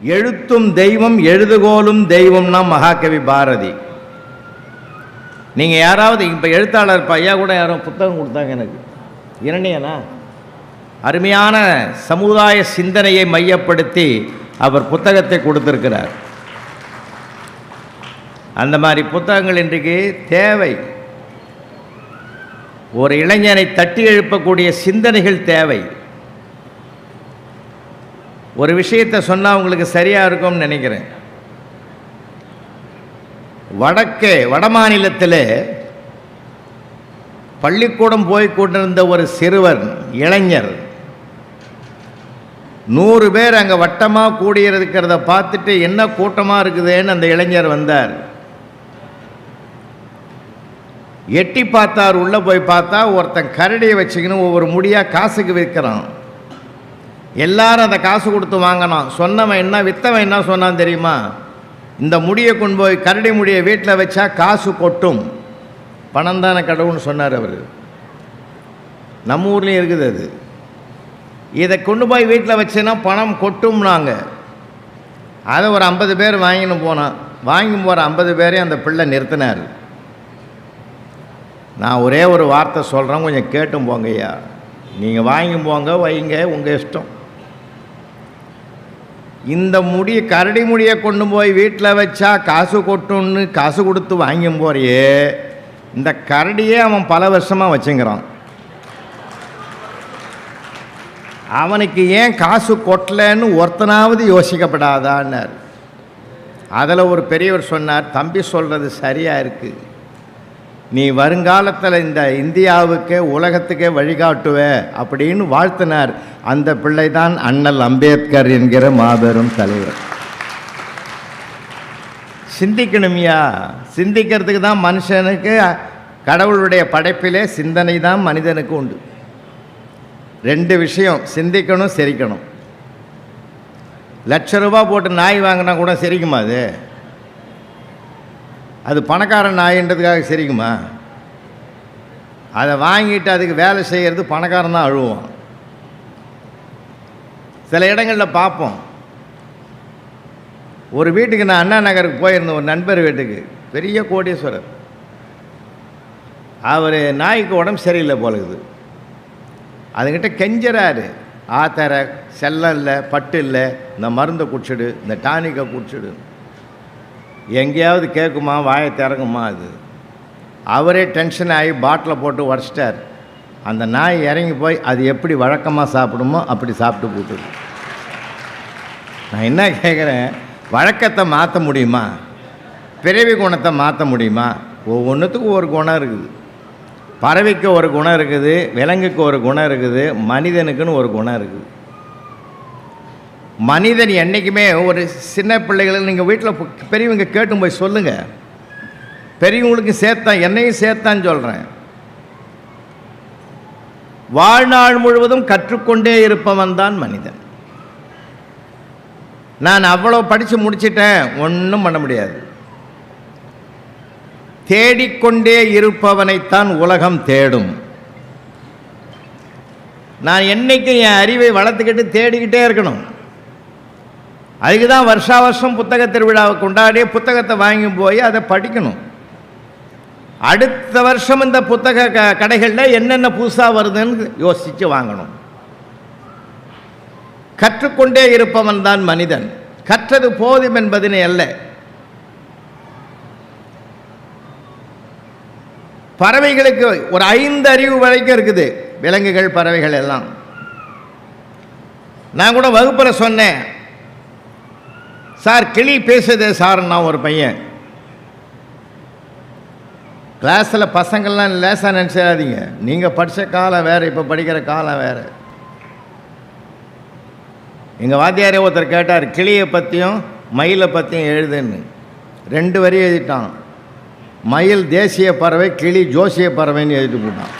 எழுத்தும் தெய்வம் எழுதுகோலும் தெய்வம்னா மகாகவி பாரதி. நீங்கள் யாராவது இப்போ எழுத்தாளர் இப்போ ஐயா கூட யாரும் புத்தகம் கொடுத்தாங்க எனக்கு. இரணியனா? அருமையான சமுதாய சிந்தனையை மையப்படுத்தி அவர் புத்தகத்தை கொடுத்துருக்கிறார். அந்த மாதிரி புத்தகங்கள் இன்றைக்கு தேவை. ஒரு இளைஞனை தட்டி எழுப்பக்கூடிய சிந்தனைகள் தேவை. ஒரு விஷயத்தை சொன்னால் உங்களுக்கு சரியாக இருக்கும்னு நினைக்கிறேன். வடக்கே வட மாநிலத்தில் பள்ளிக்கூடம் போய் கொண்டிருந்த ஒரு சிறுவர் இளைஞர் நூறு பேர் அங்கே வட்டமாக கூடியிருக்கிறத பார்த்துட்டு என்ன கூட்டமாக இருக்குதுன்னு அந்த இளைஞர் வந்தார். எட்டி பார்த்தார் உள்ளே போய் பார்த்தா ஒருத்தன் கரடியை வச்சுக்கின்னு ஒவ்வொரு முடியாக காசுக்கு விற்கிறான். எல்லாரும் அதை காசு கொடுத்து வாங்கினான் சொன்னவன் என்ன வித்தவன் என்ன சொன்னான் தெரியுமா? இந்த முடியை கொண்டு போய் கரடி முடியை வீட்டில் வச்சா காசு கொட்டும். பணம் தானே கடவுள்னு சொன்னார் அவர். நம்ம ஊர்லேயும் இருக்குது அது. இதை கொண்டு போய் வீட்டில் வச்சேன்னா பணம் கொட்டும்னாங்க. அதை ஒரு ஐம்பது பேர் வாங்கின்னு போனான் வாங்கி போகிற ஐம்பது பேரையும் அந்த பிள்ளை நிறுத்தினார். நான் ஒரே ஒரு வார்த்தை சொல்கிறேன் கொஞ்சம் கேட்டும் போங்க ஐயா நீங்கள் வாங்கி போங்க வைங்க உங்கள் இஷ்டம். இந்த முடி கரடி முடியை கொண்டு போய் வீட்டில் வச்சா காசு கொட்டும்னு காசு கொடுத்து வாங்கும் போறியே. இந்த கரடியே அவன் பல வருஷமாக வச்சுங்கிறான். அவனுக்கு ஏன் காசு கொட்டலைன்னு ஒருத்தனாவது யோசிக்கப்படாதான்னார். அதில் ஒரு பெரியவர் சொன்னார் தம்பி சொல்கிறது சரியாக இருக்குது நீ வருங்காலத்தில் இந்த இந்தியாவுக்கே உலகத்துக்கே வழிகாட்டுவ அப்படின்னு வாழ்த்தினார் அந்த பிள்ளை தான் அண்ணல் அம்பேத்கர் என்கிற மாபெரும் தலைவர். சிந்திக்கணுமியா. சிந்திக்கிறதுக்கு தான் மனுஷனுக்கு கடவுளுடைய படைப்பிலே சிந்தனை தான் மனிதனுக்கு உண்டு. ரெண்டு விஷயம் சிந்திக்கணும் சிரிக்கணும். லட்ச ரூபா போட்டு நாய் வாங்கினா கூட சிரிக்குமா அது? அது பணக்காரன் நாயின்றதுக்காக சிரிக்குமா? அதை வாங்கிட்டு அதுக்கு வேலை செய்கிறது பணக்காரன் தான் அழுவோம் சில இடங்களில் பார்ப்போம். ஒரு வீட்டுக்கு நான் அண்ணா நகருக்கு போயிருந்தேன் ஒரு நண்பர் வீட்டுக்கு. பெரிய கோடீஸ்வரர். அவர் நாய்க்கு உடம்பு சரியில்லை போல இருக்குது. அதுக்கிட்ட கெஞ்சறாரு. ஆத்தரை செல்லம் இல்லை பட்டு இல்லை இந்த மருந்தை குடிச்சிடு இந்த டானிக்கை குடிச்சிடு. எங்கேயாவது கேட்குமா வாயை திறங்குமா அது? அவரே டென்ஷன் ஆகி பாட்டிலை போட்டு உடச்சிட்டார். அந்த நாய் இறங்கி போய் அது எப்படி வழக்கமாக சாப்பிடுமோ அப்படி சாப்பிட்டு போட்டுது. நான் என்ன கேட்குறேன் வழக்கத்தை மாற்ற முடியுமா? பிறவி குணத்தை மாற்ற முடியுமா? ஒவ்வொன்றுத்துக்கும் ஒரு குணம் இருக்குது. பறவைக்கு ஒரு குணம் இருக்குது விலங்குக்கு ஒரு குணம் இருக்குது மனிதனுக்குன்னு ஒரு குணம் இருக்குது. மனிதன் என்றைக்குமே ஒரு சின்ன பிள்ளைகளை நீங்கள் வீட்டில் பெரியவங்க கேட்டும் போய் சொல்லுங்கள் பெரியவங்களுக்கு சேர்த்தான் என்னையும் சேர்த்தான்னு சொல்கிறேன் வாழ்நாள் முழுவதும் கற்றுக்கொண்டே இருப்பவன் தான் மனிதன். நான் அவ்வளோ படித்து முடிச்சிட்டேன் ஒன்றும் பண்ண முடியாது. தேடிக்கொண்டே இருப்பவனைத்தான் உலகம் தேடும். நான் என்னைக்கும் என் அறிவை வளர்த்துக்கிட்டு தேடிக்கிட்டே இருக்கணும். அதுக்கு தான் வருஷா வருஷம் புத்தக திருவிழாவை கொண்டாடி புத்தகத்தை வாங்கி போய் அதை படிக்கணும். அடுத்த வருஷம் இந்த புத்தக க கடைகளில் என்னென்ன புதுசாக வருதுன்னு யோசித்து வாங்கணும். கற்றுக்கொண்டே இருப்பவன் தான் மனிதன். கற்றது போதும் என்பதனை அல்ல. பறவைகளுக்கு ஒரு ஐந்து அறிவு வரைக்கும் இருக்குது. விலங்குகள் பறவைகள் எல்லாம். நான் கூட வகுப்பில் சொன்னேன். சார் கிளி பேசுதே சார் நான் ஒரு பையன். கிளாஸில் பசங்கள்லாம் லேசாக நினச்சிடாதீங்க. நீங்கள் படித்த காலம் வேறு இப்போ படிக்கிற காலம் வேறு. எங்கள் வாத்தியாரே ஒருத்தர் கேட்டார் கிளியை பற்றியும் மயிலை பற்றியும் எழுதுன்னு. ரெண்டு வரி எழுதிட்டான். மயில் தேசிய பறவை கிளி ஜோசிய பறவைன்னு எழுதிட்டு போட்டான்.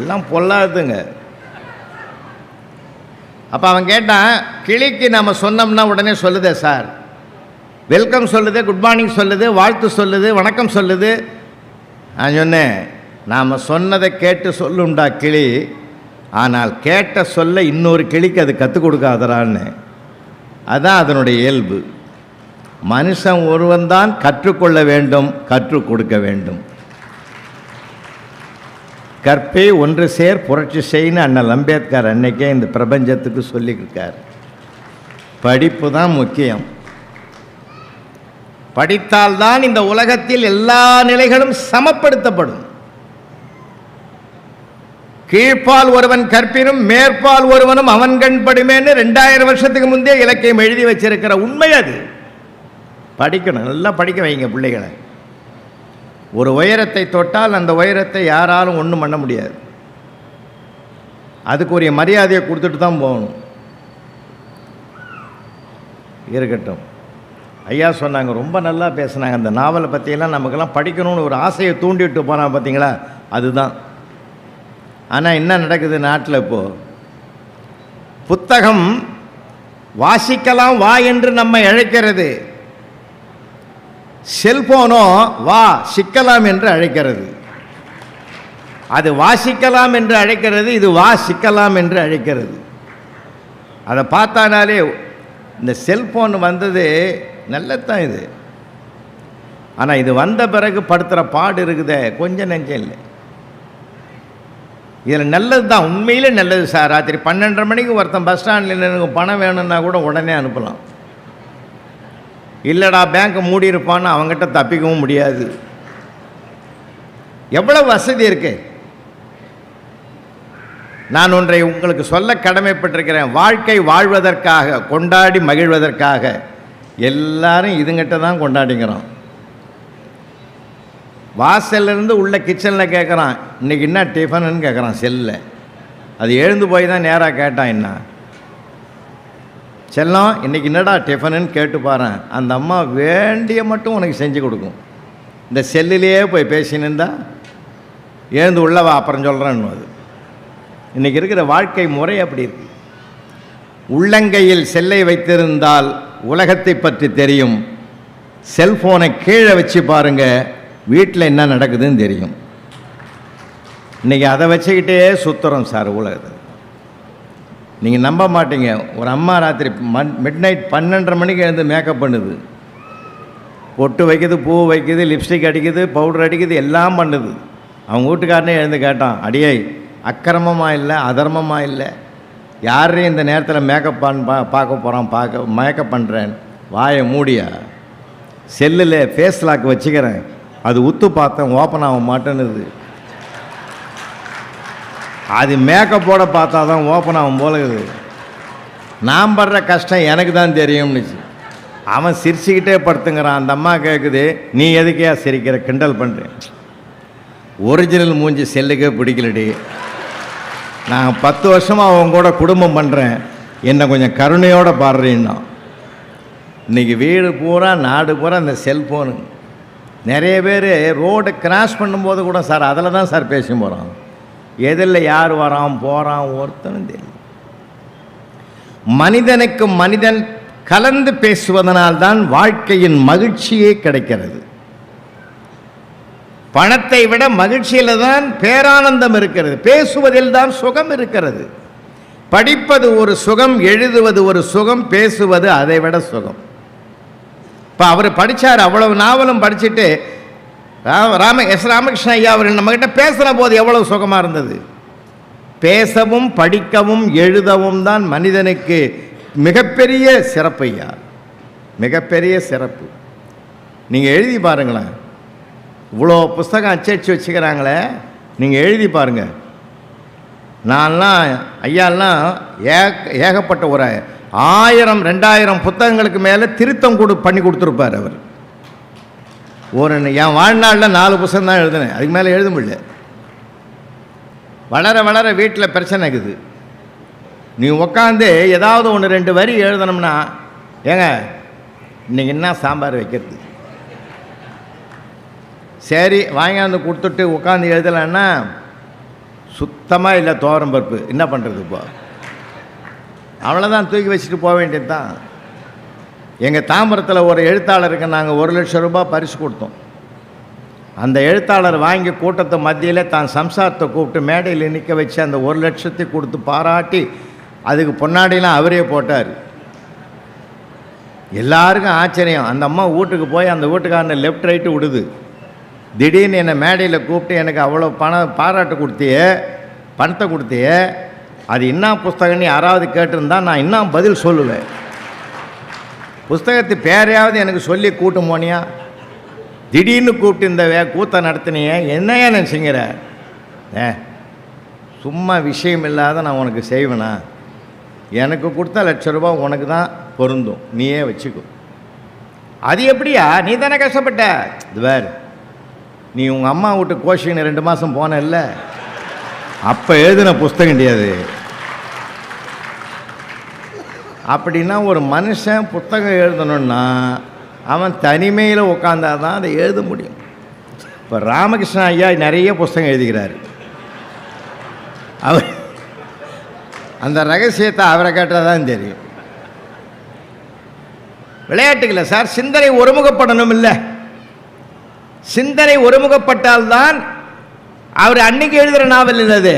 எல்லாம் பொல்லாதுங்க அப்போ அவன் கேட்டான் கிளிக்கு நம்ம சொன்னோம்னா உடனே சொல்லுதே சார். வெல்கம் சொல்லுது குட் மார்னிங் சொல்லுது வாழ்த்து சொல்லுது வணக்கம் சொல்லுது. நான் சொன்னேன் நாம் சொன்னதை கேட்டு சொல்லுண்டா கிளி. ஆனால் கேட்ட சொல்ல இன்னொரு கிளிக்கு அது கற்றுக் கொடுக்காதரான்னு அதுதான் அதனுடைய இயல்பு. மனுஷன் ஒருவன் தான் கற்றுக்கொள்ள வேண்டும் கற்றுக் கொடுக்க வேண்டும். கற்பே ஒன்று சேர் புரட்சி செய்யணும் அண்ணல் அம்பேத்கர் அன்னைக்கே இந்த பிரபஞ்சத்துக்கு சொல்லியிருக்கார் படிப்பு தான் முக்கியம். படித்தால்தான் இந்த உலகத்தில் எல்லா நிலைகளும் சமப்படுத்தப்படும். கீழ்ப்பால் ஒருவன் கற்பினும் மேற்பால் ஒருவனும் அவன் கண் படுமேன்னு ரெண்டாயிரம் வருஷத்துக்கு முந்தைய இலக்கியம் எழுதி வச்சிருக்கிற உண்மை அது. படிக்கணும் நல்லா படிக்க வைங்க பிள்ளைகளை. ஒரு உயரத்தை தொட்டால் அந்த உயரத்தை யாராலும் ஒன்றும் பண்ண முடியாது. அதுக்குரிய மரியாதையை கொடுத்துட்டு தான் போகணும். இருக்கட்டும். ஐயா சொன்னாங்க ரொம்ப நல்லா பேசுனாங்க. அந்த நாவலை பற்றியெல்லாம் நமக்கெல்லாம் படிக்கணும்னு ஒரு ஆசையை தூண்டிவிட்டு போனால் பார்த்தீங்களா அதுதான். ஆனால் என்ன நடக்குது நாட்டில் இப்போது புத்தகம் வாசிக்கலாம் வா என்று நம்மை அழைக்கிறது. செல்போனோ வா சிக்கலாம் என்று அழைக்கிறது. அது வாசிக்கலாம் என்று அழைக்கிறது இது வா சிக்கலாம் என்று அழைக்கிறது. அதை பார்த்தானாலே இந்த செல்போன் வந்தது நல்லதான் இது. ஆனால் இது வந்த பிறகு படுத்துகிற பாடு இருக்குதே கொஞ்சம் நெஞ்சம் இல்லை. இதில் நல்லது தான் உண்மையிலே நல்லது சார். ராத்திரி பன்னெண்டரை மணிக்கு ஒருத்தன் பஸ் ஸ்டாண்டில் எனக்கு பணம் வேணும்னா கூட உடனே அனுப்பலாம். இல்லைடா பேங்க் மூடி இருப்பான்னு அவங்ககிட்ட தப்பிக்கவும் முடியாது. எவ்வளோ வசதி இருக்கு? நான் ஒன்றை உங்களுக்கு சொல்ல கடமைப்பட்டிருக்கிறேன். வாழ்க்கை வாழ்வதற்காக கொண்டாடி மகிழ்வதற்காக. எல்லாரும் இதுங்கிட்ட தான் கொண்டாடிங்கிறோம். வாசல்லேருந்து உள்ள கிச்சனில் கேட்குறான் இன்றைக்கி என்ன டிஃபனுன்னு கேட்குறான் செல்லில் அது எழுந்து போய் தான் நேராக கேட்டான் என்ன. செல்லம் இன்றைக்கி என்னடா டிஃபனுன்னு கேட்டு பாரு அந்த அம்மா வேண்டிய மட்டும் உனக்கு செஞ்சு கொடுக்கும். இந்த செல்லிலேயே போய் பேசினிருந்தா எழுந்து உள்ளவா அப்புறம் சொல்கிறேன்னு அது. இன்றைக்கி இருக்கிற வாழ்க்கை முறை அப்படி இருக்கு. உள்ளங்கையில் செல்லை வைத்திருந்தால் உலகத்தை பற்றி தெரியும். செல்ஃபோனை கீழே வச்சு பாருங்க வீட்டில் என்ன நடக்குதுன்னு தெரியும். இன்றைக்கி அதை வச்சுக்கிட்டே சுற்றுறோம் சார் உலகத்தை நீங்கள் நம்ப மாட்டீங்க. ஒரு அம்மா ராத்திரி மண் மிட் நைட் பன்னெண்டரை மணிக்கு எழுந்து மேக்கப் பண்ணுது. பொட்டு வைக்குது பூ வைக்குது லிப்ஸ்டிக் அடிக்குது பவுடர் அடிக்குது எல்லாம் பண்ணுது. அவங்க வீட்டுக்காரனே எழுந்து கேட்டான் அடியே அக்கிரமமாக இல்லை அதர்மமாக இல்லை? யாரையும் இந்த நேரத்தில் மேக்கப் பண் பா பார்க்க போகிறான் பார்க்க மேக்கப் பண்ணுறேன் வாயை மூடியா? செல்லில் ஃபேஸ் லாக் வச்சுக்கிறேன். அது உத்து பார்த்தேன் ஓப்பன் ஆக மாட்டேன்னுது. அது மேக்கப்போட பார்த்தா தான் ஓப்பன் ஆகும் போல இருக்குது. நான் படுற கஷ்டம் எனக்கு தான் தெரியும்னுச்சு. அவன் சிரிச்சுக்கிட்டே படுத்துங்கிறான். அந்த அம்மா கேட்குது நீ எதுக்கே சிரிக்கிற? கிண்டல் பண்ணுறேன் ஒரிஜினல் மூஞ்சி செல்லுக்கே பிடிக்கலடி. நான் பத்து வருஷமாக அவங்க கூட குடும்பம் பண்ணுறேன் என்னை கொஞ்சம் கருணையோடு பாடுறீன்னா. இன்றைக்கி வீடு பூரா நாடு பூரா இந்த செல்ஃபோனு நிறைய பேர் ரோடு கிராஸ் பண்ணும்போது கூட சார் அதில் தான் சார் பேசி போகிறோம் எதில் யார் வரான் போகிறான் ஒருத்தனும் தெரியல. மனிதனுக்கு மனிதன் கலந்து பேசுவதனால்தான் வாழ்க்கையின் மகிழ்ச்சியே கிடைக்கிறது. பணத்தை விட மகிழ்ச்சியில் தான் பேரானந்தம் இருக்கிறது. பேசுவதில் தான் சுகம் இருக்கிறது. படிப்பது ஒரு சுகம் எழுதுவது ஒரு சுகம் பேசுவது அதை விட சுகம். இப்போ அவர் படித்தார் அவ்வளவு நாவலும் படிச்சுட்டு ராம எஸ். ராமகிருஷ்ண ஐயா அவர் நம்மக்கிட்ட பேசுகிற போது எவ்வளோ சுகமாக இருந்தது. பேசவும் படிக்கவும் எழுதவும் தான் மனிதனுக்கு மிகப்பெரிய சிறப்பு ஐயா. மிகப்பெரிய சிறப்பு. நீங்கள் எழுதி பாருங்களேன். இவ்வளோ புஸ்தகம் அச்சடிச்சு வச்சுக்கிறாங்களே நீங்கள் எழுதி பாருங்க. நான்லாம் ஐயாலாம் ஏக ஏகப்பட்ட ஒரு ஆயிரம் ரெண்டாயிரம் புத்தகங்களுக்கு மேலே திருத்தம் கொடு பண்ணி கொடுத்துருப்பார் அவர். ஒரு என் வாழ்நாளில் நாலு புத்தகம் தான் எழுதினேன். அதுக்கு மேலே எழுத முடியல. வளர வளர வீட்டில் பிரச்சனை இருக்குது. நீ உக்காந்து ஏதாவது ஒன்று ரெண்டு வரி எழுதணும்னா ஏங்க இன்றைக்கி என்ன சாம்பார் வைக்கிறது? சரி வாங்கியாந்து கொடுத்துட்டு உட்காந்து எழுதலைன்னா சுத்தமாக இல்லை தோரம் பருப்பு. என்ன பண்ணுறது இப்போ? அவ்வளோதான் தூக்கி வச்சுட்டு போக வேண்டியது தான் எங்கள் தாம்பரத்தில் ஒரு எழுத்தாளருக்கு நாங்கள் ஒரு லட்சம் ரூபாய் பரிசு கொடுத்தோம். அந்த எழுத்தாளர் வாங்கி கூட்டத்தை மத்தியில் தான் சம்சாரத்தை கூப்பிட்டு மேடையில் நிற்க வச்சு அந்த ஒரு லட்சத்தை கொடுத்து பாராட்டி அதுக்கு பொன்னாடிலாம் அவரே போட்டார். எல்லாருக்கும் ஆச்சரியம். அந்த அம்மா வீட்டுக்கு போய் அந்த வீட்டுக்காரனை லெஃப்ட் ரைட்டு விடுது. திடீர்னு என்னை மேடையில் கூப்பிட்டு எனக்கு அவ்வளோ பணம் பாராட்டு கொடுத்தியே பணத்தை கொடுத்தியே அது என்ன புஸ்தகம்னு யாராவது கேட்டிருந்தா நான் இன்னும் பதில் சொல்லுவேன். புஸ்தகத்து பேரையாவது எனக்கு சொல்லி கூட்டும் போனியா திடீர்னு கூப்பிட்டு இந்த வே கூத்தை நடத்தினியே என்னையா நினச்சிங்கிற. ஏ சும்மா விஷயம் இல்லாத நான் உனக்கு செய்வேனா? எனக்கு கொடுத்த லட்ச ரூபாய் உனக்கு தான் பொருந்தும். நீயே வச்சுக்கோ. அது எப்படியா? நீ தானே கஷ்டப்பட்ட? இது வேறு. நீ உங்கள் அம்மா விட்டு கோஷின்னு ரெண்டு மாதம் போனல்ல. அப்போ எழுதின புஸ்தகம் கிடையாது அப்படின்னா ஒரு மனுஷன் புத்தகம் எழுதணுன்னா அவன் தனிமையில் உட்காந்தா தான் அதை எழுத முடியும். இப்போ ராமகிருஷ்ண ஐயா நிறைய புஸ்தகம் எழுதுகிறார் அவர் அந்த ரகசியத்தை அவரை கேட்டால் தான் தெரியும் விளையாட்டுகளை சார் சிந்தனை ஒருமுகப்படணும் இல்லை. சிந்தனை ஒருமுகப்பட்டால்தான் அவர் அன்னைக்கு எழுதுகிற நாவல் இல்லது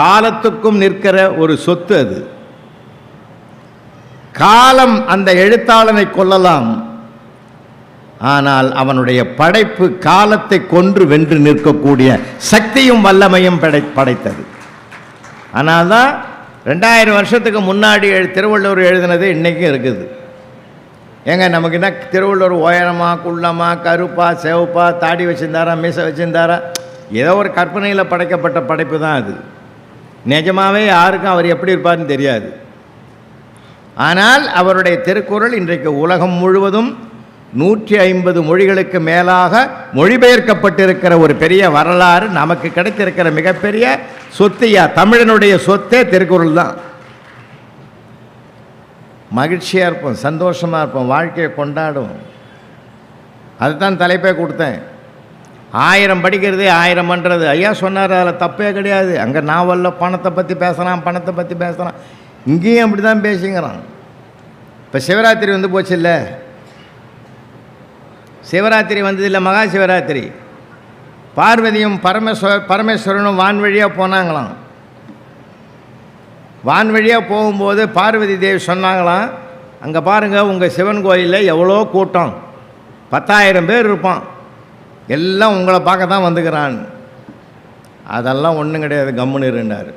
காலத்துக்கும் நிற்கிற ஒரு சொத்து அது. காலம் அந்த எழுத்தாளனை கொல்லலாம். ஆனால் அவனுடைய படைப்பு காலத்தை கொன்று வென்று நிற்கக்கூடிய சக்தியும் வல்லமையும் படை படைத்தது. ஆனால் தான் ரெண்டாயிரம் வருஷத்துக்கு முன்னாடி திருவள்ளுவர் எழுதினது இன்றைக்கும் இருக்குது. ஏங்க நமக்கு என்ன திருவள்ளுவர் உயரமாக குள்ளமாக கருப்பாக செவப்பாக தாடி வச்சுருந்தாரா மீசை வச்சுருந்தாரா? ஏதோ ஒரு கற்பனையில் படைக்கப்பட்ட படைப்பு தான் அது. நிஜமாகவே யாருக்கும் அவர் எப்படி இருப்பார்னு தெரியாது. ஆனால் அவருடைய திருக்குறள் இன்றைக்கு உலகம் முழுவதும் நூற்றி ஐம்பது மொழிகளுக்கு மேலாக மொழிபெயர்க்கப்பட்டிருக்கிற ஒரு பெரிய வரலாறு நமக்கு கிடைத்திருக்கிற மிகப்பெரிய சொத்தையா தமிழனுடைய சொத்தே திருக்குறள் தான். மகிழ்ச்சியாக இருப்போம் சந்தோஷமாக இருப்போம் வாழ்க்கையை கொண்டாடுவோம். அதுதான் தலைப்பே கொடுத்தேன். ஆயிரம் படிக்கிறதே ஆயிரம் பண்ணுறது ஐயா சொன்னார் அதில் தப்பே கிடையாது. அங்கே நாவலில் பணத்தை பற்றி பேசுகிறான் பணத்தை பற்றி பேசுகிறான் இங்கேயும் அப்படி தான் பேசிங்கிறான். இப்போ சிவராத்திரி வந்து போச்சு இல்லை சிவராத்திரி வந்தது இல்லை மகா சிவராத்திரி. பார்வதியும் பரமேஸ்வர பரமேஸ்வரனும் வான் வழியாக போனாங்களாம். வான் வழியாக போகும்போது பார்வதி தேவி சொன்னாங்களாம் அங்கே பாருங்கள் உங்கள் சிவன் கோயிலில் எவ்வளோ கூட்டம். பத்தாயிரம் பேர் இருப்பான். எல்லாம் உங்களை பார்க்க தான் வந்துக்கிறான். அதெல்லாம் ஒன்றும் கிடையாது கம்முன்னு இருந்தார்.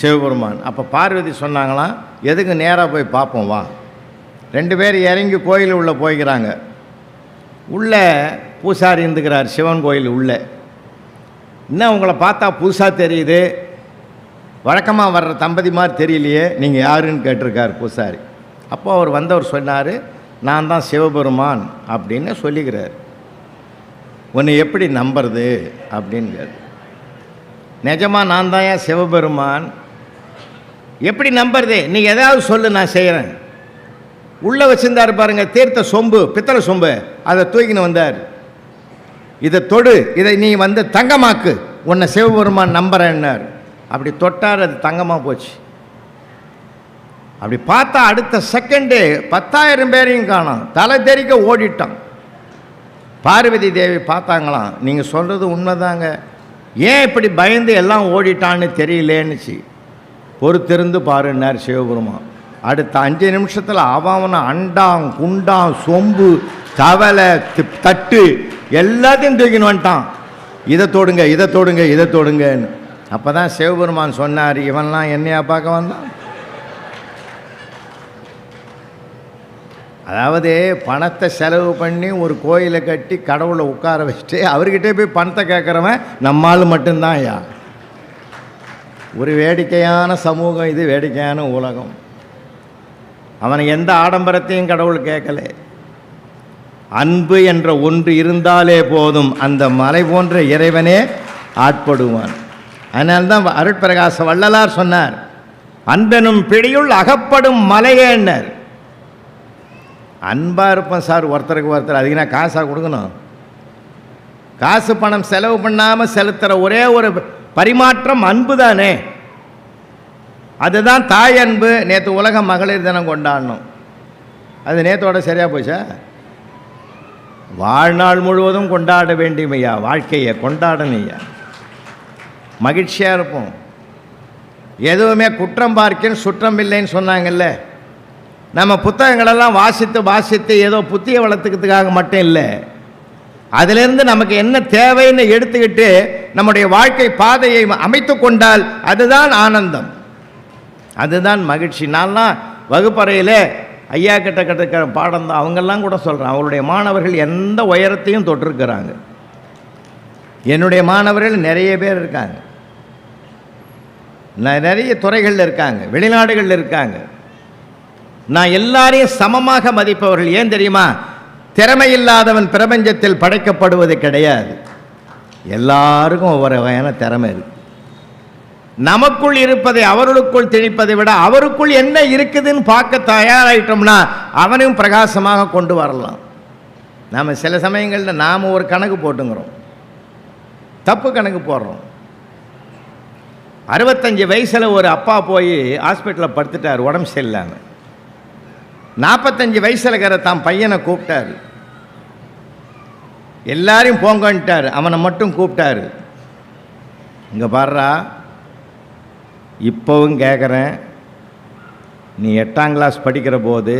சிவபெருமான். அப்போ பார்வதி சொன்னாங்களாம் எதுக்கு நேராக போய் பார்ப்போம் வா. ரெண்டு பேர் இறங்கி கோயில் உள்ளே போய்க்கிறாங்க. உள்ளே பூசாரி இருந்துக்கிறார் சிவன் கோயில் உள்ளே. இன்னும் உங்களை பார்த்தா புதுசாக தெரியுது? வழக்கமாக வர்ற தம்பதி மாதிரி தெரியலையே நீங்கள் யாருன்னு கேட்டிருக்கார் பூசாரி. அப்போ அவர் வந்தவர் சொன்னார் நான் தான் சிவபெருமான் அப்படின்னு சொல்லிக்கிறார். உன்னை எப்படி நம்புறது? அப்படின்னு கேட்டு நிஜமாக நான் தான் ஏன் சிவபெருமான்? எப்படி நம்புறது? நீ ஏதாவது சொல்லு நான் செய்கிறேன் உள்ளே வச்சிருந்தாரு பாருங்க தீர்த்த சொம்பு பித்தளை சொம்பு. அதை தூக்கின்னு வந்தார். இதை தொடு இதை நீ வந்து தங்கமாக்கு. உன்னை சிவபெருமான் நம்புறேன்னார். அப்படி தொட்டார் அது தங்கமாக போச்சு. அப்படி பார்த்தா அடுத்த செகண்டு பத்தாயிரம் பேரையும் காணோம். தலை தெறிக்க ஓடிட்டான் பார்வதி தேவி பார்த்தாங்களாம் நீங்கள் சொல்கிறது உண்மைதாங்க. ஏன் இப்படி பயந்து எல்லாம் ஓடிட்டான்னு தெரியலேன்னுச்சு. பொறுத்திருந்து பாருன்னார் சிவபெருமான் அடுத்த அஞ்சு நிமிஷத்தில் அவனை அண்டாம் குண்டாம் சொம்பு தவளை தட்டு எல்லாத்தையும் தூக்கின்னு வந்துட்டான். இதை தொடுங்க இதை தொடுங்க இதை தொடுங்கன்னு. அப்போ தான் சிவபெருமான் சொன்னார் இவன்லாம் என்னையா பார்க்க வந்தான்? அதாவது பணத்தை செலவு பண்ணி ஒரு கோயிலை கட்டி கடவுளை உட்கார வச்சுட்டு அவர்கிட்டே போய் பணத்தை கேட்குறவன் நம்மால் மட்டும்தான் ஐயா. ஒரு வேடிக்கையான சமூகம் இது வேடிக்கையான உலகம். அவனை எந்த ஆடம்பரத்தையும் கடவுள் கேட்கல. அன்பு என்ற ஒன்று இருந்தாலே போதும் அந்த மலை போன்ற இறைவனே ஆட்படுவான். அதனால்தான் அருட்பிரகாச வள்ளலார் சொன்னார் அன்பெனும் பிடியுள் அகப்படும் மலையேன்னர் அன்பாக இருப்பேன் சார் ஒருத்தருக்கு ஒருத்தர் அதிகமாக காசாக கொடுக்கணும். காசு பணம் செலவு பண்ணாமல் செலுத்துகிற ஒரே ஒரு பரிமாற்றம் அன்பு தானே அதுதான் தாய் அன்பு. நேற்று உலக மகளிர் தினம் கொண்டாடணும். அது நேத்தோட சரியாக போச்சா? வாழ்நாள் முழுவதும் கொண்டாட வேண்டியமையா வாழ்க்கையை கொண்டாடணையா மகிழ்ச்சியாக இருப்போம். எதுவுமே குற்றம் பார்க்கன்னு சுற்றம் இல்லைன்னு சொன்னாங்கல்ல. நம்ம புத்தகங்களெல்லாம் வாசித்து வாசித்து ஏதோ புத்திய வளர்த்துக்கிறதுக்காக மட்டும் இல்லை. அதிலிருந்து நமக்கு என்ன தேவைன்னு எடுத்துக்கிட்டு நம்முடைய வாழ்க்கை பாதையை அமைத்து கொண்டால் அதுதான் ஆனந்தம். அதுதான் மகிழ்ச்சி. நான்லாம் வகுப்பறையில் ஐயா கிட்ட கிட்ட பாடம் தான் அவங்கெல்லாம் கூட சொல்கிறேன் அவருடைய மாணவர்கள் எந்த உயரத்தையும் தொட்டிருக்கிறாங்க. என்னுடைய மாணவர்கள் நிறைய பேர் இருக்காங்க. நான் நிறைய துறைகளில் இருக்காங்க. வெளிநாடுகளில் இருக்காங்க. நான் எல்லாரையும் சமமாக மதிப்பவர்கள். ஏன் தெரியுமா? திறமை இல்லாதவன் பிரபஞ்சத்தில் படைக்கப்படுவது கிடையாது. எல்லாருக்கும் ஒவ்வொரு வகையான திறமை இருக்கு. நமக்குள் இருப்பதை அவர்களுக்குள் திணிப்பதை விட அவருக்குள் என்ன இருக்குதுன்னு பார்க்க தயாராயிட்டோம்னா அவனையும் பிரகாசமாக கொண்டு வரலாம். நாம் சில சமயங்களில் நாம் ஒரு கணக்கு போட்டுங்கிறோம். தப்பு கணக்கு போடுறோம். அறுபத்தஞ்சு வயசில் ஒரு அப்பா போய் ஹாஸ்பிட்டலில் படுத்துட்டார் உடம்பு சரியில்லாமல் நாற்பத்தஞ்சு வயசில் இருக்கிற தான் பையனை கூப்பிட்டாரு. எல்லாரையும் போங்கன்ட்டார். அவனை மட்டும் கூப்பிட்டாரு. இங்கே பாடுறா இப்போவும் கேட்குறேன் நீ எட்டாம் கிளாஸ் படிக்கிற போது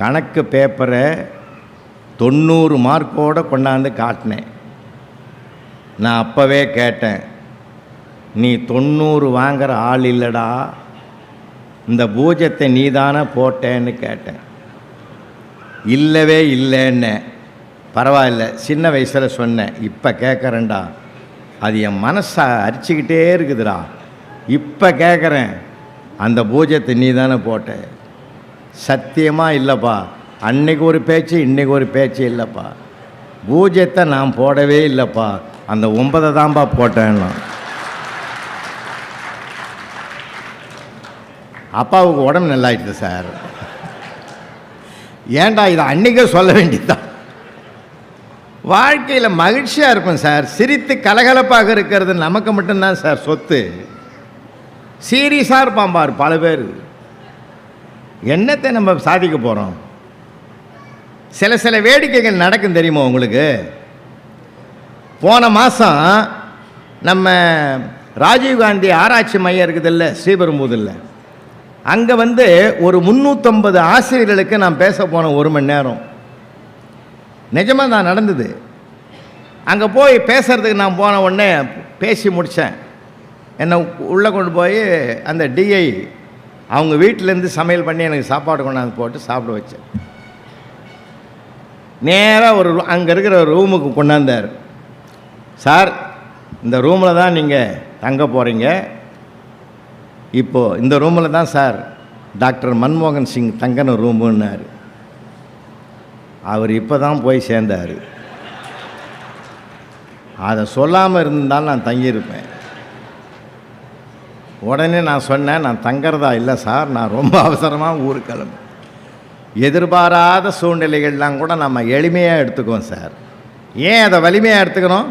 கணக்கு பேப்பரை தொண்ணூறு மார்க்கோடு கொண்டாந்து காட்டினேன். நான் அப்போவே கேட்டேன் நீ தொண்ணூறு வாங்குற ஆள் இல்லைடா. இந்த பூஜத்தை நீ தானே போட்டேன்னு கேட்டேன். இல்லவே இல்லைன்னு பரவாயில்ல சின்ன வயசில் சொன்னேன் இப்போ கேட்குறேன்டா அது என் மனசை அரிச்சுக்கிட்டே இருக்குதுடா. இப்போ கேட்குறேன் அந்த பூஜத்தை நீ தானே போட்ட. சத்தியமாக இல்லைப்பா. அன்னைக்கு ஒரு பேச்சு இன்றைக்கி ஒரு பேச்சு இல்லைப்பா. பூஜ்யத்தை நான் போடவே இல்லைப்பா. அந்த ஒன்பதை தான்ப்பா போட்டேன்னா. அப்பாவுக்கு உடம்பு நல்லாயிடுது சார். ஏன்டா இதை அன்றைக்கே சொல்ல வேண்டியதுதான்? வாழ்க்கையில் மகிழ்ச்சியாக இருக்கும் சார். சிரித்து கலகலப்பாக இருக்கிறது நமக்கு மட்டும்தான் சார் சொத்து. சீரியஸாக இருப்பான் பார் பல பேர். என்னத்தை நம்ம சாதிக்க போகிறோம் சில சில வேடிக்கைகள் நடக்கும் தெரியுமா உங்களுக்கு? போன மாதம் நம்ம ராஜீவ்காந்தி ஆராய்ச்சி மையம் இருக்குதுல்ல ஸ்ரீபெரும்புதூரில் அங்கே வந்து ஒரு முந்நூற்றம்பது ஆசிரியர்களுக்கு நான் பேச போனேன் ஒரு மணி நேரம். நிஜமாக தான் நடந்தது. அங்கே போய் பேசுகிறதுக்கு நான் போன உடனே பேசி முடித்தேன் என்னை உள்ளே கொண்டு போய் அந்த டிஐ அவங்க வீட்டிலேருந்து சமையல் பண்ணி எனக்கு சாப்பாடு கொண்டாந்து போட்டு சாப்பிட வச்சேன். நேராக ஒரு அங்கே இருக்கிற ஒரு ரூமுக்கு கொண்டாந்தார் சார் இந்த ரூமில் தான் நீங்கள் தங்க போகிறீங்க இப்போது இந்த ரூமில் தான் சார் டாக்டர் மன்மோகன் சிங் தங்கன ரூமுன்னார். அவர் இப்போ தான் போய் சேர்ந்தார். அதை சொல்லாமல் இருந்தால் நான் தங்கியிருப்பேன். உடனே நான் சொன்னேன் நான் தங்குறதா இல்லை சார் நான் ரொம்ப அவசரமாக ஊருக்கு கிளம்பு எதிர்பாராத சூழ்நிலைகள்லாம் கூட நம்ம எளிமையாக எடுத்துக்குவோம் சார். ஏன் அதை வலிமையாக எடுத்துக்கணும்?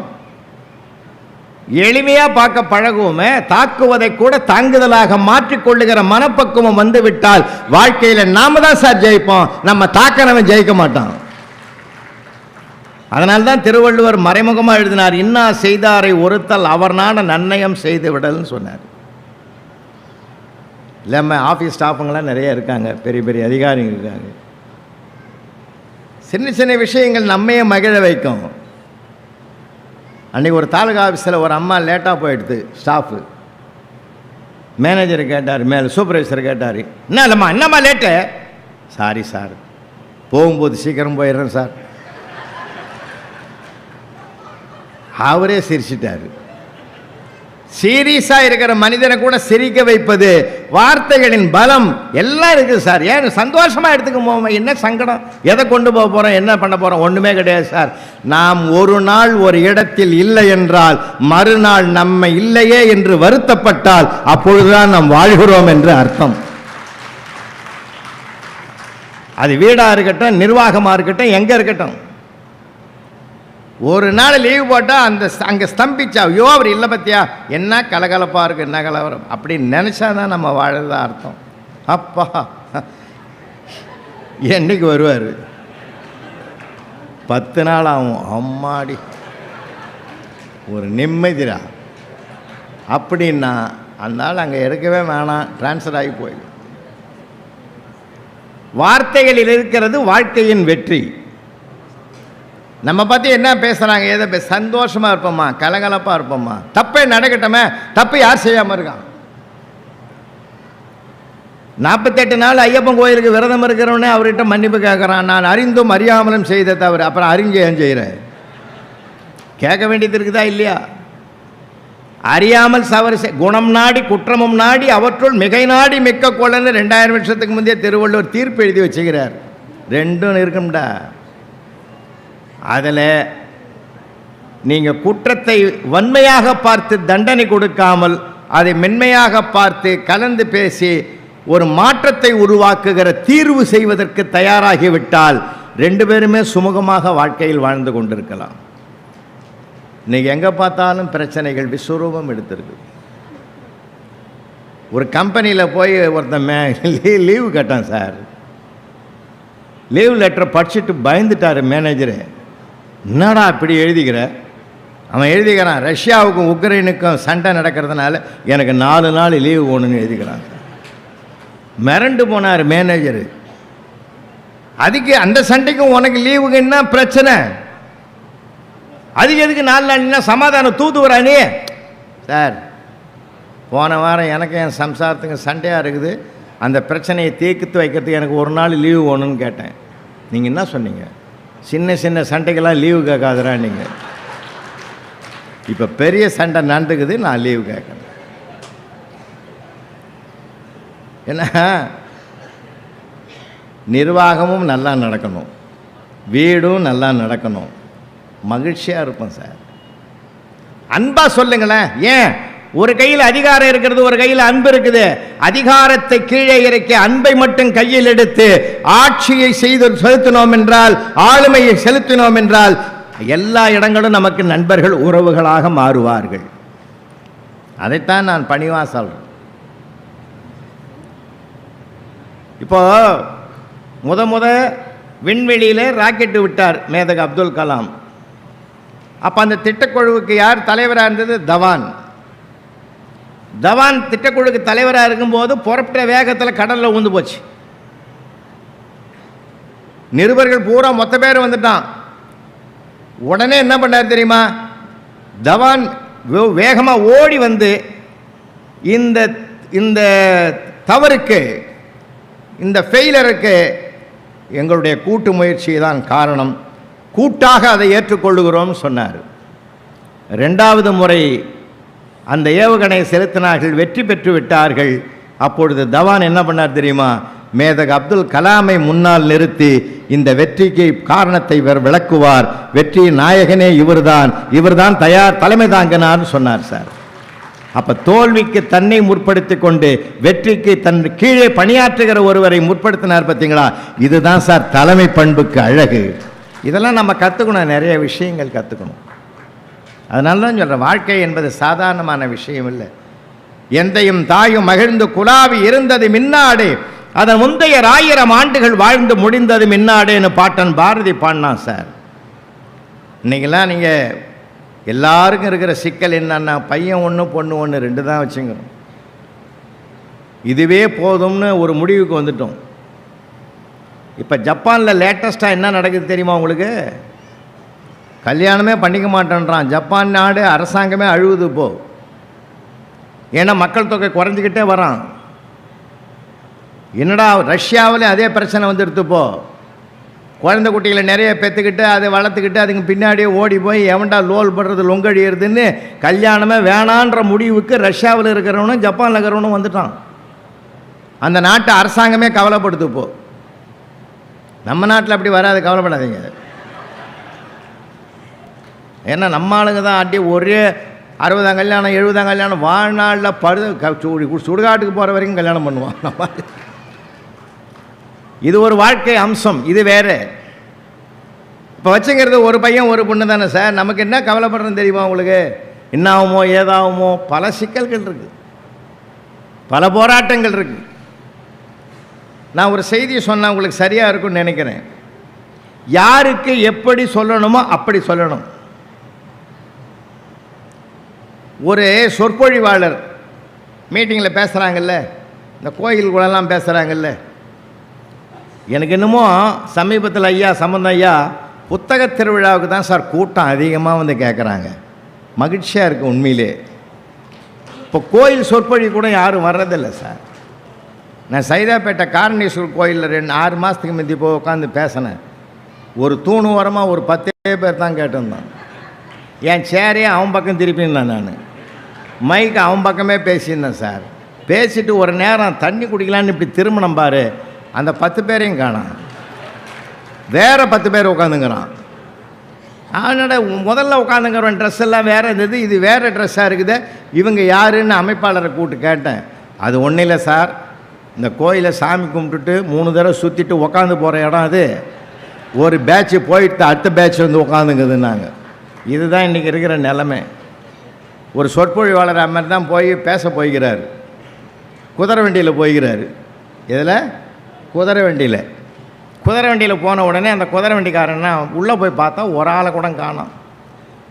எளிமையாக பார்க்க பழகுவோமே தாக்குவதை கூட தாங்குதலாக மாற்றிக்கொள்ளுகிற மனப்பக்குவம் வந்துவிட்டால் வாழ்க்கையில் நாம தான் சார் ஜெயிப்போம். நம்ம தாக்கனவன் ஜெயிக்க மாட்டான். அதனால் தான் திருவள்ளுவர் மறைமுகமாக எழுதினார் இன்னா செய்தாரை ஒருத்தல் அவர் நாட நன்னயம் செய்து விடல்னு சொன்னார். இல்லாமல் ஆஃபீஸ் ஸ்டாஃபுங்களாம் நிறைய இருக்காங்க பெரிய பெரிய அதிகாரிங்க இருக்காங்க. சின்ன சின்ன விஷயங்கள் நம்மையே மகிழ வைக்கும். அன்றைக்கி ஒரு தாலுகா ஆஃபீஸில் ஒரு அம்மா லேட்டாக போயிடுது ஸ்டாஃபு மேனேஜர் கேட்டார் மேலே சூப்பர்வைசர் கேட்டார் என்ன இல்லைம்மா என்னம்மா லேட்டு சாரி சார் போகும்போது சீக்கிரம் போயிடுறேன் சார் அவரே சிரிச்சிட்டார். சீரியஸாக இருக்கிற மனிதனை கூட சிரிக்க வைப்பது வார்த்தைகளின் பலம் எல்லாம் இருக்குது சார். ஏன் சந்தோஷமாக எடுத்துக்க போவோம் என்ன சங்கடம்? எதை கொண்டு போக போகிறோம் என்ன பண்ண போகிறோம் ஒன்றுமே கிடையாது சார். நாம் ஒரு நாள் ஒரு இடத்தில் இல்லை என்றால் மறுநாள் நம்ம இல்லையே என்று வருத்தப்பட்டால் அப்பொழுதுதான் நாம் வாழ்கிறோம் என்று அர்த்தம். அது வீடாக இருக்கட்டும் நிர்வாகமாக இருக்கட்டும் எங்கே இருக்கட்டும். ஒரு நாள் லீவ் போட்டால் அந்த அங்கே ஸ்தம்பிச்சா ஐயோ அவர் இல்லை பத்தியா? என்ன கலகலப்பாக இருக்குது என்ன கலவரம்? அப்படின்னு நினச்சா தான் நம்ம வாழறதா அர்த்தம். அப்பா. என்னைக்கு வருவார்? பத்து நாள் ஆகும். அம்மாடி. ஒரு நிம்மதிடா. அப்படின்னா அந்த நாள் அங்கே எடுக்கவே வேணாம். ட்ரான்ஸ்ஃபர் ஆகி போயிடும். வார்த்தைகளில் இருக்கிறது வாழ்க்கையின் வெற்றி. நம்ம பற்றி என்ன பேசுகிறாங்க எதை பே சந்தோஷமாக இருப்போம்மா கலகலப்பாக இருப்போம்மா தப்பே நடக்கட்டோமே. தப்பு யார் செய்யாமல் இருக்கான் நாற்பத்தெட்டு நாள் ஐயப்பன் கோயிலுக்கு விரதம் இருக்கிறவனே அவர்கிட்ட மன்னிப்பு கேட்குறான் நான் அறிந்தும் அறியாமலும் செய்த தவறு. அப்புறம் அறிஞ்சேன் செய்கிறேன் கேட்க வேண்டியது இருக்குதா இல்லையா? அறியாமல் சவறு செய். குணம் நாடி குற்றமும் நாடி அவற்றுள் மிகை நாடி மிக்க கொள்ளன்னு ரெண்டாயிரம் வருஷத்துக்கு முந்தைய திருவள்ளுவர் தீர்ப்பு எழுதி வச்சுக்கிறார். ரெண்டும் இருக்கும்டா. அதில் நீங்கள் குற்றத்தை வன்மையாக பார்த்து தண்டனை கொடுக்காமல் அதை மென்மையாக பார்த்து கலந்து பேசி ஒரு மாற்றத்தை உருவாக்குகிற தீர்வு செய்வதற்கு தயாராகிவிட்டால் ரெண்டு பேருமே சுமூகமாக வாழ்க்கையில் வாழ்ந்து கொண்டிருக்கலாம். இன்றைக்கி எங்கே பார்த்தாலும் பிரச்சனைகள் விஸ்வரூபம் எடுத்திருக்கு. ஒரு கம்பெனியில் போய் ஒருத்தன் மே லீவு கேட்டான் சார். லீவ் லெட்டரை படிச்சுட்டு பயந்துட்டார் மேனேஜரு. என்னடா இப்படி எழுதிக்கிற? அவன் எழுதிக்கிறான் ரஷ்யாவுக்கும் உக்ரைனுக்கும் சண்டை நடக்கிறதுனால எனக்கு நாலு நாள் லீவு வேணும்னு எழுதிக்கிறான். மிரண்டு போனார் மேனேஜரு அதுக்கு அந்த சண்டைக்கும் உனக்கு லீவுக்கு என்ன பிரச்சனை? அதுக்கு எதுக்கு நாலு நாள் சமாதானம் தூதுவரா நீ? சார் போன வாரம் எனக்கு என் சம்சாரத்துக்கு சண்டையாக இருக்குது. அந்த பிரச்சனையை தீர்த்து வைக்கிறதுக்கு எனக்கு ஒரு நாள் லீவு வேணும்னு கேட்டேன். நீங்கள் என்ன சொன்னீங்க? சின்ன சின்ன சண்டைக்கெல்லாம் லீவு கேட்காதுரா நீங்கள் இப்போ பெரிய சண்டை நடந்துக்குது நான் லீவு கேட்குறேன். என்ன நிர்வாகமும் நல்லா நடக்கணும். வீடும் நல்லா நடக்கணும். மகிழ்ச்சியாக இருப்போம் சார். அன்பாக சொல்லுங்களேன் ஏன்? ஒரு கையில் அதிகாரம் இருக்கிறது ஒரு கையில் அன்பு இருக்குது. அதிகாரத்தை கீழே இறக்கி அன்பை மட்டும் கையில் எடுத்து ஆட்சியை செய்து செலுத்தினோம் என்றால் ஆளுமையை செலுத்தினோம் என்றால் எல்லா இடங்களும் நமக்கு நண்பர்கள் உறவுகளாக மாறுவார்கள். அதைத்தான் நான் பணிவா சொல்றேன். இப்போ முத முத விண்வெளியில் ராக்கெட்டு விட்டார் மேதக அப்துல் கலாம். அப்போ அந்த திட்டக்குழுவுக்கு யார் தலைவராக இருந்தது? தவான். தவான் திட்டக்குழுக்கு தலைவராக இருக்கும்போது புறப்பட்ட வேகத்தில் கடலில் ஊந்து போச்சு. நிருபர்கள் பூரா மொத்த பேர் வந்துட்டான். உடனே என்ன பண்ணார் தெரியுமா? தவான் வேகமாக ஓடி வந்து இந்த இந்த தவறுக்கு இந்த ஃபெயிலருக்கு எங்களுடைய கூட்டு முயற்சி தான் காரணம். கூட்டாக அதை ஏற்றுக்கொள்ளுகிறோம் சொன்னார். ரெண்டாவது முறை அந்த ஏவுகணையை செலுத்தினார்கள் வெற்றி பெற்று விட்டார்கள். அப்பொழுது தவான் என்ன பண்ணார் தெரியுமா? மேதக அப்துல் கலாமை முன்னால் நிறுத்தி இந்த வெற்றிக்கு காரணத்தை இவர் விளக்குவார். வெற்றியின் நாயகனே இவர்தான். இவர்தான் தயார் தலைமை தாங்கினார்னு சொன்னார் சார். அப்போ தோல்விக்கு தன்னை முற்படுத்தி கொண்டு வெற்றிக்கு தன் கீழே பணியாற்றுகிற ஒருவரை முற்படுத்தினார் பார்த்தீங்களா? இதுதான் சார் தலைமை பண்புக்கு அழகு. இதெல்லாம் நம்ம கற்றுக்கணும் நிறைய விஷயங்கள் கற்றுக்கணும் அதனால தான் சொல்கிறேன் வாழ்க்கை என்பது சாதாரணமான விஷயம் இல்லை. எந்தையும் தாயும் மகிழ்ந்து குலாவி இருந்தது மின்னாடு. அதன் முந்தைய ஆயிரம் ஆண்டுகள் வாழ்ந்து முடிந்தது மின்னாடேன்னு பாட்டன் பாரதி பாடினான் சார். இன்றைக்கெல்லாம் நீங்கள் எல்லாருக்கும் இருக்கிற சிக்கல் என்னன்னா பையன் ஒன்று பொண்ணு ஒன்று ரெண்டு தான் வச்சுங்கிறோம் இதுவே போதும்னு ஒரு முடிவுக்கு வந்துட்டோம். இப்போ ஜப்பானில் லேட்டஸ்ட்டாக என்ன நடக்குது தெரியுமா உங்களுக்கு? கல்யாணமே பண்ணிக்க மாட்டேன்றான். ஜப்பான் நாடு அரசாங்கமே அழுகுது இப்போ. ஏன்னா மக்கள் தொகை குறைஞ்சிக்கிட்டே வரான். என்னடா ரஷ்யாவிலே அதே பிரச்சனை வந்துடுத்து இப்போ. குழந்தை குட்டிகளை நிறைய பெற்றுக்கிட்டு அதை வளர்த்துக்கிட்டு அதுங்க பின்னாடியே ஓடி போய் எவன்டா லோல் படுறது லொங்கடியறதுன்னு கல்யாணமே வேணான்ற முடிவுக்கு ரஷ்யாவில் இருக்கிறவனும் ஜப்பானில் இருக்கிறவனும் வந்துட்டான். அந்த நாட்டு அரசாங்கமே கவலைப்படுத்து போ நம்ம நாட்டில் அப்படி வராது கவலைப்படாதீங்க. ஏன்னா நம்ம ஆளுங்க தான் ஆட்டி ஒரே அறுபதாம் கல்யாணம் எழுபதாம் கல்யாணம் வாழ்நாளில் படு க- சுடு சுடுகாட்டுக்கு போகிற வரைக்கும் கல்யாணம் பண்ணுவான் நம்ம இது ஒரு வாழ்க்கை அம்சம். இது வேறு. இப்போ வச்சுங்கிறது ஒரு பையன் ஒரு பொண்ணு தானே சார். நமக்கு என்ன கவலைப்படுறதுன்னு தெரியுமா உங்களுக்கு? என்ன ஆகுமோ ஏதாகுமோ பல சிக்கல்கள் இருக்குது பல போராட்டங்கள் இருக்குது நான் ஒரு செய்தி சொன்னால் உங்களுக்கு சரியாக இருக்கும்னு நினைக்கிறேன். யாருக்கு எப்படி சொல்லணுமோ அப்படி சொல்லணும். ஒரு சொற்பொழிவாளர். மீட்டிங்கில் பேசுகிறாங்கல்ல இந்த கோயிலுக்குள்ளெல்லாம் பேசுகிறாங்கல்ல எனக்கு என்னமோ சமீபத்தில் ஐயா சம்பந்தம் ஐயா புத்தக திருவிழாவுக்கு தான் சார் கூட்டம் அதிகமாக வந்து கேட்குறாங்க மகிழ்ச்சியாக இருக்குது உண்மையிலே. இப்போ கோயில் சொற்பொழி கூட யாரும் வர்றதில்லை சார். நான் சைதாப்பேட்டை காரணீஸ்வரர் கோயிலில் ரெண்டு ஆறு மாதத்துக்கு முந்தி போய் உட்காந்து பேசினேன். ஒரு தூணு ஓரமாக ஒரு பத்தே பேர் தான் கேட்டிருந்தான் என் சேரே அவன் பக்கம் திருப்பியிருந்தேன் நான். மைக்கு அவன் பக்கமே பேசியிருந்தேன் சார். பேசிட்டு ஒரு நேரம் தண்ணி குடிக்கலான்னு இப்படி திரும்பினம் பாரு. அந்த பத்து பேரையும் காணோம். வேறு பத்து பேர் உட்காந்துங்கிறான் அவனோட முதல்ல உட்காந்துங்கிறவன் ட்ரெஸ் எல்லாம் வேறு இருந்தது. இது வேறு ட்ரெஸ்ஸாக இருக்குது. இவங்க யாருன்னு அமைப்பாளரை கூப்பிட்டு கேட்டேன். அது ஒன்றும் இல்லை சார். இந்த கோயிலை சாமி கும்பிட்டுட்டு மூணு தடவை சுற்றிட்டு உக்காந்து போகிற இடம் அது. ஒரு பேட்ச் போயிட்டு அடுத்த பேட்ச் வந்து உட்காந்துங்குதுன்னாங்க இதுதான் இன்றைக்கி இருக்கிற நிலமை. ஒரு சொற்பொழிவாளர் மாதிரி தான் போய் பேச போய்கிறார் குதிரை வண்டியில் போய்கிறார் இதில் குதிரை வண்டியில். குதிரை வண்டியில் போன உடனே அந்த குதிரை வண்டிக்காரன்னா உள்ளே போய் பார்த்தா ஒரு ஆளை கூட காணும்.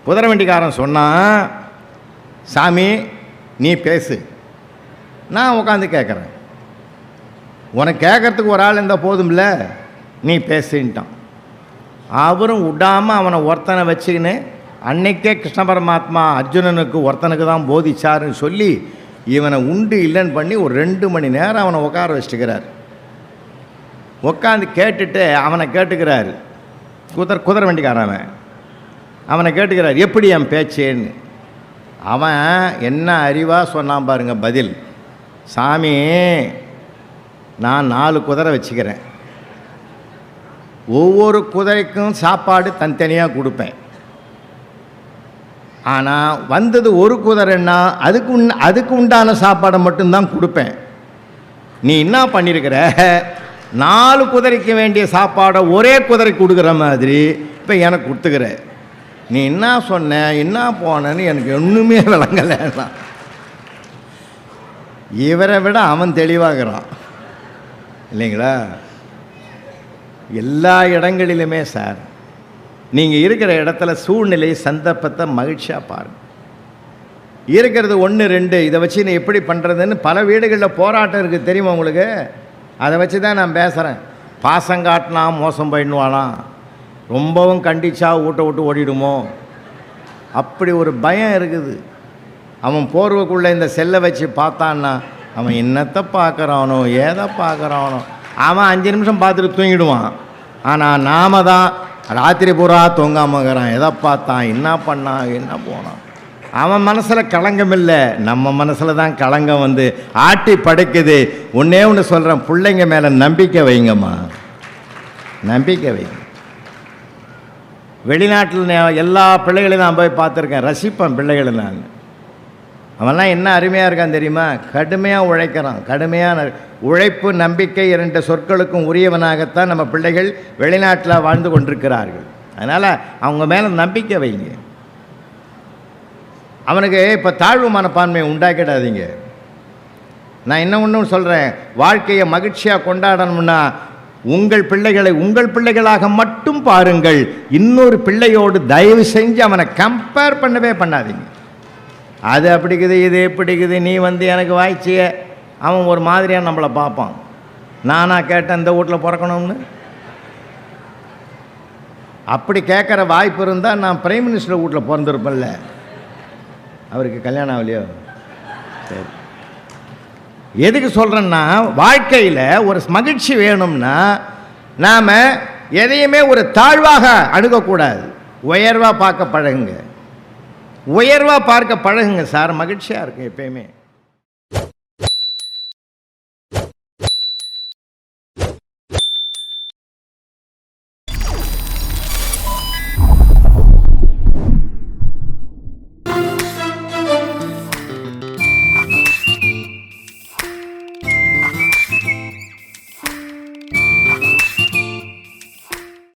குதிரை வண்டிக்காரன் சொன்னால் சாமி நீ பேசு. நான் உட்காந்து கேட்குறேன் உனக்கு கேட்குறதுக்கு ஒரு ஆள் இருந்தால் போதும்ல? நீ பேசுன்ட்டான். அவரும் விடாமல் அவனை ஒருத்தனை வச்சுக்கின்னு அன்னைக்கே கிருஷ்ண பரமாத்மா அர்ஜுனனுக்கு ஒருத்தனுக்கு தான் போதிச்சாருன்னு சொல்லி இவனை உண்டு இல்லைன்னு பண்ணி ஒரு ரெண்டு மணி நேரம் அவனை உட்கார வச்சுக்கிறார் உட்காந்து கேட்டுட்டு அவனை கேட்டுக்கிறாரு. குதிரை குதிரை வண்டிக்காரன் அவன். அவனை கேட்டுக்கிறார் எப்படி என் பேச்சேன்னு? அவன் என்ன அறிவாக சொன்னான் பாருங்க பதில். சாமி நான் நாலு குதிரை வச்சுக்கிறேன். ஒவ்வொரு குதிரைக்கும் சாப்பாடு தனித்தனியாக கொடுப்பேன். ஆனால் வந்தது ஒரு குதிரைன்னா அதுக்கு உண் அதுக்கு உண்டான சாப்பாடை மட்டும்தான் கொடுப்பேன். நீ என்ன பண்ணியிருக்கிற நாலு குதிரைக்கு வேண்டிய சாப்பாடை ஒரே குதிரை கொடுக்குற மாதிரி இப்போ எனக்கு கொடுத்துக்கிற. நீ என்ன சொன்ன என்ன போனன்னு எனக்கு ஒன்றுமே விளங்கலைன்னா இவரை விட அவன் தெளிவாகிறான். இல்லைங்களா? எல்லா இடங்களிலுமே சார் நீங்கள் இருக்கிற இடத்துல சூழ்நிலை சந்தர்ப்பத்தை மகிழ்ச்சியாக பாருங்கள் இருக்கிறது ஒன்று ரெண்டு இதை வச்சு நீ எப்படி பண்ணுறதுன்னு பல வீடுகளில் போராட்டம் இருக்குது தெரியுமா உங்களுக்கு? அதை வச்சு தான் நான் பேசுகிறேன் பாசம் காட்டினா மோசம் பண்ணிடுவானாம் ரொம்பவும் கண்டிச்சா ஊட்ட விட்டு ஓடிடுமோ? அப்படி ஒரு பயம் இருக்குது. அவன் போர்வைக்குள்ளே இந்த செல்லை வச்சு பார்த்தான்னா அவன் என்னத்தை பார்க்குறானோ ஏதை பார்க்குறானோ. அவன் அஞ்சு நிமிஷம் பார்த்துட்டு தூங்கிடுவான். ஆனால் நாம தான் ராத்திரி பூரா தூங்காமக்கிறான் எதை பார்த்தான்? என்ன பண்ணான்? என்ன போனான்? அவன் மனசில் களங்கம் இல்லை. நம்ம மனசில் தான் களங்கம் வந்து ஆட்டி படைக்குது. ஒன்றே ஒன்று சொல்கிறேன் பிள்ளைங்க மேலே நம்பிக்கை வைங்கம்மா. நம்பிக்கை வைங்க வெளிநாட்டில் எல்லா பிள்ளைகளையும் நான் போய் பார்த்துருக்கேன். ரசிப்பேன் பிள்ளைகளை நான். அவன்லாம் என்ன அருமையாக இருக்கான் தெரியுமா? கடுமையாக உழைக்கிறான். கடுமையான உழைப்பு நம்பிக்கை இரண்டு சொற்களுக்கும் உரியவனாகத்தான் நம்ம பிள்ளைகள் வெளிநாட்டில் வாழ்ந்து கொண்டிருக்கிறார்கள். அதனால் அவங்க மேலே நம்பிக்கை வைங்க. அவனுக்கு இப்போ தாழ்வு மனப்பான்மையை உண்டாக்கிடாதீங்க. நான் என்ன ஒன்று சொல்கிறேன் வாழ்க்கையை மகிழ்ச்சியாக கொண்டாடணும்னா உங்கள் பிள்ளைகளை உங்கள் பிள்ளைகளாக மட்டும் பாருங்கள். இன்னொரு பிள்ளையோடு தயவு செஞ்சு அவனை கம்பேர் பண்ணவே பண்ணாதீங்க. அது அப்படிக்குது இது எப்படிக்குது நீ வந்து எனக்கு வாய்ச்சிய. அவன் ஒரு மாதிரியாக நம்மளை பார்ப்பான். நானாக கேட்டேன் இந்த வீட்டில் பிறக்கணும்னு. அப்படி கேட்குற வாய்ப்பு இருந்தால் நான் பிரைம் மினிஸ்டர் வீட்டில் பிறந்திருப்பேன்ல. அவருக்கு கல்யாணம் ஆகலையோ? சரி. எதுக்கு சொல்கிறேன்னா வாழ்க்கையில் ஒரு மகிழ்ச்சி வேணும்னா நாம் எதையுமே ஒரு தாழ்வாக அணுகக்கூடாது. உயர்வாக பார்க்க பழகுங்க. உயர்வாக பார்க்க பழகுங்க சார். மகிழ்ச்சியாக இருக்கும் எப்பயுமே.